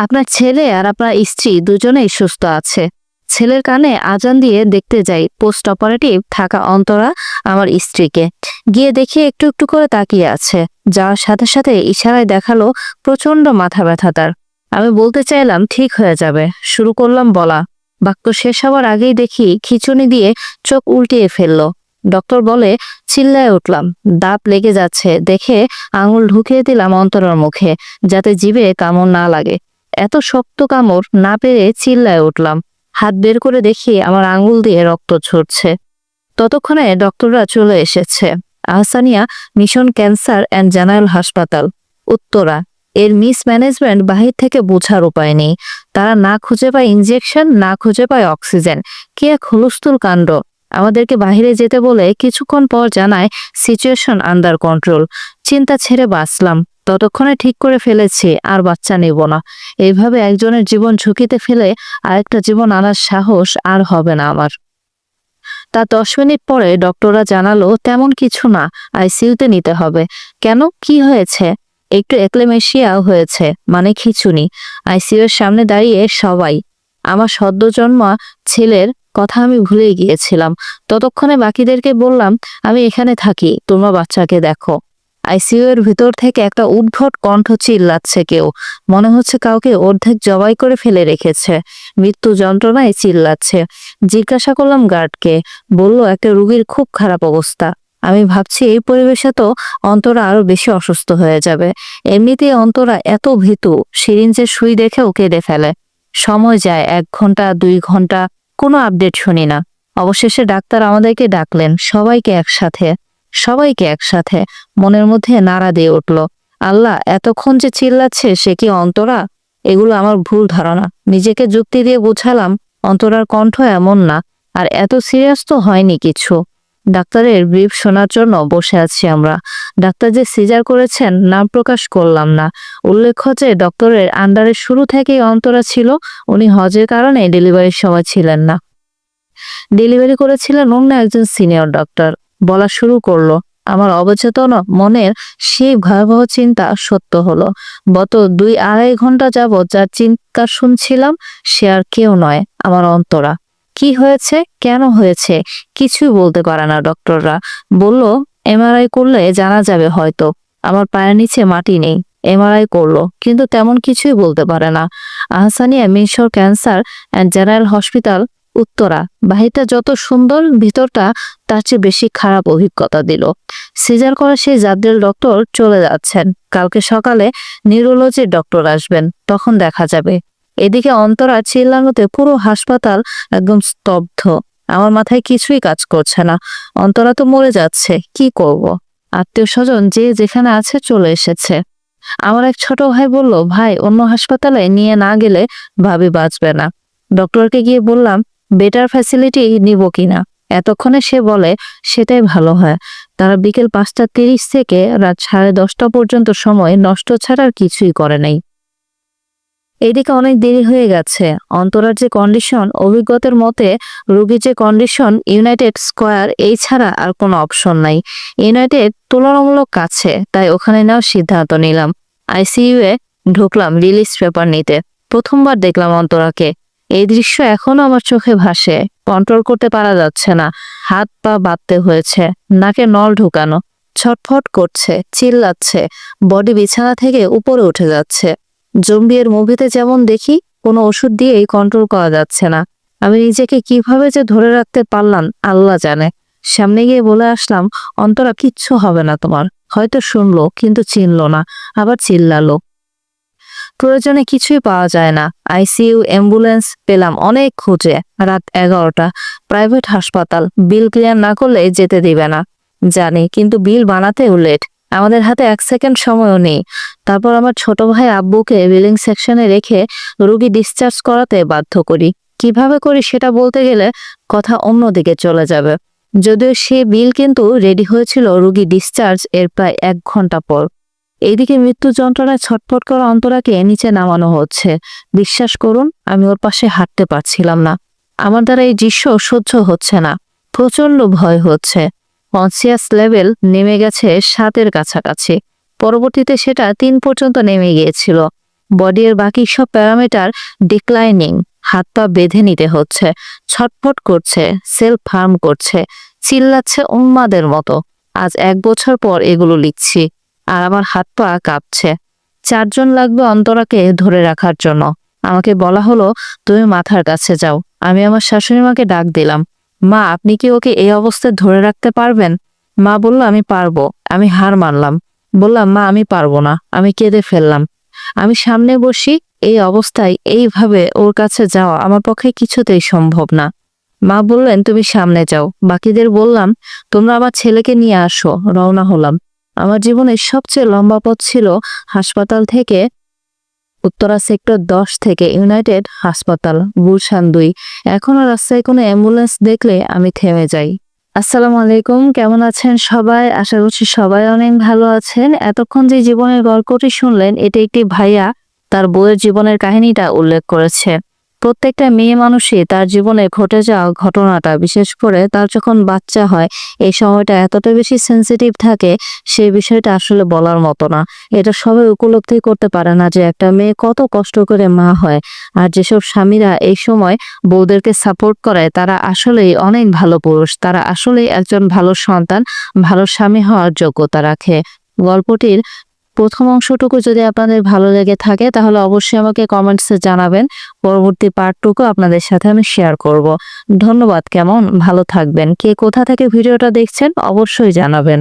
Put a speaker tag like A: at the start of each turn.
A: আপনার ছেলে আর আপনার স্ত্রী দুজনেই সুস্থ আছে। ছেলের কানে আজান দিয়ে দেখতে যাই, পোস্ট অপারেটিভ থাকা অন্তরা আমার স্ত্রীকে। গিয়ে দেখি একটু একটু করে তাকিয়ে আছে। যাওয়ার সাথে সাথে ইশারায় দেখাল প্রচণ্ড মাথা ব্যথা তার। আমি বলতে চাইলাম, ঠিক হয়ে যাবে। শুরু করলাম বলা। বাক্য শেষ হওয়ার আগেই দেখি খিচুনি দিয়ে চোখ উল্টিয়ে ফেলল। ডক্টর বলে, চিল্লায় উঠলাম। দাঁত লেগে যাচ্ছে। দেখে আঙুল ঢুকিয়ে দিলাম অন্তরার মুখে, যাতে জিভে কামড় না লাগে। এত শক্ত কামড় না পেরে চিল্লায় উঠলাম। হাত বের করে দেখি আমার আঙুল দিয়ে রক্ত ঝরছে। ততক্ষণে ডক্টররা চলে এসেছে। Ahsania, mission cancer and general হাসপাতাল, উত্তরা। এর মিস ম্যানেজমেন্ট বাহির থেকে বোঝার উপায় নেই। তারা না খুঁজে পায় ইঞ্জেকশন না খুঁজে পায় অক্সিজেন। কি এক হুলস্থুল কাণ্ড। আমাদেরকে বাহিরে যেতে বলে কিছুক্ষণ পর জানায় সিচুয়েশন আন্ডার কন্ট্রোল। চিন্তা ছেড়ে বাঁচলাম। ততক্ষণে ঠিক করে ফেলেছি, আর বাচ্চা নেব না। এইভাবে একজনের জীবন ঝুঁকিতে ফেলে আরেকটা জীবন আনার সাহস আর হবে না আমার। তা দশ মিনিট পরে ডক্টররা জানালো, তেমন কিছু না, আইসিইউতে নিতে হবে। কেন? কি হয়েছে? একটু একলেমেশিয়া হয়েছে মানে খিচুনি। আইসিইউ এর সামনে দাঁড়িয়ে সবাই, আমার সদ্য জন্মা ছেলের কথা আমি ভুলে গিয়েছিলাম। ততক্ষণে বাকিদেরকে বললাম, আমি এখানে থাকি, তোমরা বাচ্চাকে দেখো। আইসিইউ এর ভিতর থেকে একটা উদ্ভট কণ্ঠ চিল্লাচ্ছে কেউ। মনে হচ্ছে কাউকে অর্ধেক জবাই করে ফেলে রেখেছে। মৃত্যু যন্ত্রণায় চিল্লাচ্ছে। জিজ্ঞাসা করলাম গার্ডকে। বলল, একটা রুগীর খুব খারাপ অবস্থা। আমি ভাবছি এই পরিবেশে তো অন্তরা আরও বেশি অসুস্থ হয়ে যাবে। এমনিতে অন্তরা এত ভীতু সিরিঞ্জের সুই দেখেও কেঁদে ফেলে। সময় যায়, এক ঘণ্টা, দুই ঘণ্টা, কোনো আপডেট শুনি না। অবশেষে ডাক্তার আমাদেরকে ডাকলেন, সবাইকে একসাথে। সবাইকে একসাথে মনের মধ্যে নাড়া দিয়ে উঠল। আল্লাহ, এতক্ষণ যে চিল্লাচ্ছে, সে কি অন্তরা? এগুলো আমার ভুল ধারণা। নিজেকে যুক্তি দিয়ে বুঝালাম, অন্তরার কণ্ঠ এমন না, আর এত সিরিয়াস তো হয়নি কিছু। ডাক্তারের ব্রিফ শোনার জন্য বসে আছি আমরা। ডাক্তার যে সিজার করেছেন, নাম প্রকাশ করলাম না। উল্লেখ্য যে, ডক্টরের আন্ডারের শুরু থেকেই অন্তরা ছিল, উনি হজের কারণে ডেলিভারির সময় ছিলেন না। ডেলিভারি করেছিলেন অন্য একজন সিনিয়র ডক্টর। বলা শুরু করল। আমার অবচেতন, মনের সেই ভয়াবহ চিন্তা সত্য হলো। গত দুই আড়াই ঘণ্টা যাবৎ যার চিন্তা শুনছিলাম, সে আর কেউ নয়, আমার অন্তরা। কি হয়েছে? কেন হয়েছে? কিছুই বলতে পারে না ডক্টররা। বলল, এমআরআই করলে জানা যাবে হয়তো। আমার পায়ের নিচে মাটি নেই, এমআরআই করল, কিন্তু তেমন কিছুই বলতে পারে না। Ahsania mission cancer and general hospital Uttara. বাহিরটা যত সুন্দর, ভিতরটা তার চেয়ে বেশি খারাপ অভিজ্ঞতা দিল। সিজার করা সেই জাদ্রেল ডক্টর চলে যাচ্ছেন। কালকে সকালে নিউরোলজির ডক্টর আসবেন, তখন দেখা যাবে। এদিকে অন্তরা চিল্লানোতে পুরো হাসপাতাল একদম স্তব্ধ। আমার মাথায় কিছুই কাজ করছে না। অন্তরা তো মরে যাচ্ছে, কি করব। আত্মীয় স্বজন যে যেখানে আছে চলে এসেছে। আমার এক ছোট ভাই বলল, ভাই, অন্য হাসপাতালে নিয়ে না গেলে ভাবি বাঁচবে না। ডক্টরকে গিয়ে বললাম বেটার ফ্যাসিলিটি নিব কিনা? এতক্ষণে সে বলে, সেটাই ভালো হয়। তারা বিকেল পাঁচটা তিরিশ থেকে রাত সাড়ে দশটা পর্যন্ত সময় নষ্ট ছাড়ার কিছুই করে নাই। এদিকে অনেক দেরি হয়ে গেছে। অন্তরার যে কন্ডিশন, অভিজ্ঞতার মতে রোগীর যে কন্ডিশন, ইউনাইটেড স্কোয়ার, এই ছাড়া আর কোনো অপশন নাই। ইউনাইটেড তুলনামূলক কাছে, তাই ওখানে নেওয়ার সিদ্ধান্ত নিলাম। আইসিইউ এ ঢুকলাম রিলিজ পেপার নিতে। প্রথমবার দেখলাম অন্তরাকে। এই দৃশ্য এখনও আমার চোখে ভাসে। কন্ট্রোল করতে পারা যাচ্ছে না। হাত পা বাঁধতে হয়েছে। নাকে নল ঢুকানো। ছটফট করছে, চিল্লাচ্ছে। বডি বিছানা থেকে উপরে উঠে যাচ্ছে। জম্বিয়ের মুভিতে যেমন দেখি, কোনো ওষুধ দিয়েই কন্ট্রোল করা যাচ্ছে না। আমি নিজেকে কীভাবে যে ধরে রাখতে পারলাম, আল্লাহ জানে। সামনে গিয়ে বলে আসলাম, অন্তরা, কিচ্ছু হবে না তোমার। হয়তো শুনলো, কিন্তু চিনলো না। আবার চিল্লালো। প্রয়োজনে কিছুই পাওয়া যায় না। আইসিইউ, অ্যাম্বুলেন্স পেলাম অনেক খুঁজে। রাত এগারোটা। প্রাইভেট হাসপাতাল। বিল ক্লিয়ার না করলে যেতে দিবে না। জানি, কিন্তু বিল বানাতেও লেট। আমাদের হাতে এক সেকেন্ড সময়ও নেই। তারপর আমার ছোট ভাই আব্বুকে বিলিং সেকশনে রেখে রুগী ডিসচার্জ করাতে বাধ্য করি। কীভাবে করি সেটা বলতে গেলে কথা অন্যদিকে চলে যাবে। যদিও সে বিল কিন্তু রেডি হয়েছিল রুগী ডিসচার্জ এর প্রায় এক ঘণ্টা পর। এইদিকে মৃত্যু যন্ত্রণায় ছটফট করা অন্তরাকে নিচে নামানো হচ্ছে। বিশ্বাস করুন, আমি ওর পাশে হাঁটতে পারছিলাম না। আমার দ্বারা এই দৃশ্য সহ্য হচ্ছে না। প্রচণ্ড ভয় হচ্ছে। কনসিয়াস লেভেল নেমে গেছে সাতের কাছাকাছি। পরবর্তীতে সেটা তিন পর্যন্ত নেমে গিয়েছিল। বডির বাকি সব প্যারামিটার ডিক্লাইনিং, হাত পা বেঁধে নিতে হচ্ছে। ছটফট করছে, সেলফ হার্ম করছে। চিল্লাচ্ছে উন্মাদের মতো। আজ এক বছর পর এগুলো লিখছি। আর আমার হাত পা কাঁপছে। চারজন লাগবে অন্তরাকে ধরে রাখার জন্য। আমাকে বলা হলো, তুমি মাথার কাছে যাও। আমি আমার শাশুড়ি মাকে ডাক দিলাম। মা, আপনি কি ওকে এই অবস্থায় ধরে রাখতে পারবেন? মা বলল, আমি পারব। আমি হার মানলাম। বললাম, মা, আমি পারব না। আমি কেঁদে ফেললাম। আমি সামনে বসি, এই অবস্থায় এইভাবে ওর কাছে যাওয়া আমার পক্ষে কিছুতেই সম্ভব না। মা বললেন, তুমি সামনে যাও। বাকিদের বললাম, তোমরা আমার ছেলেকে নিয়ে আসো। রওনা হলাম। আমার জীবনের সবচেয়ে লম্বা পথ ছিল হাসপাতাল থেকে উত্তরা সেক্টর দশ থেকে ইউনাইটেড হাসপাতাল, গুলশান দুই। এখনও রাস্তায় কোনো অ্যাম্বুলেন্স দেখলে আমি থেমে যাই। আসসালামু আলাইকুম, কেমন আছেন সবাই? আশা করছি সবাই অনেক ভালো আছেন। এতক্ষণ যে জীবনের গল্পটি শুনলেন, এটি একটি ভাইয়া তার বইয়ের জীবনের কাহিনীটা উল্লেখ করেছে। প্রত্যেকটা মেয়ে মানুষই তার জীবনে ঘটে যাওয়া ঘটনাটা, বিশেষ করে তার যখন বাচ্চা হয়, এই সময়টা এতটা বেশি সেন্সিটিভ থাকে সেই বিষয়টা আসলে বলার মতো না। এটা সবাই উপলব্ধি করতে পারে না যে একটা মেয়ে কত কষ্ট করে মা হয়। আর যেসব স্বামীরা এই সময় বউদেরকে সাপোর্ট করে, তারা আসলেই অনেক ভালো পুরুষ। তারা আসলেই একজন ভালো সন্তান, ভালো স্বামী হওয়ার যোগ্যতা রাখে। গল্পটির প্রথম অংশটুকু যদি আপনাদের ভালো লেগে থাকে, তাহলে অবশ্যই আমাকে কমেন্টসে জানাবেন। পরবর্তী পার্টটুকু আপনাদের সাথে আমি শেয়ার করব। ধন্যবাদ, কেমন? ভালো থাকবেন। কে কোথা থেকে ভিডিওটা দেখছেন, অবশ্যই জানাবেন।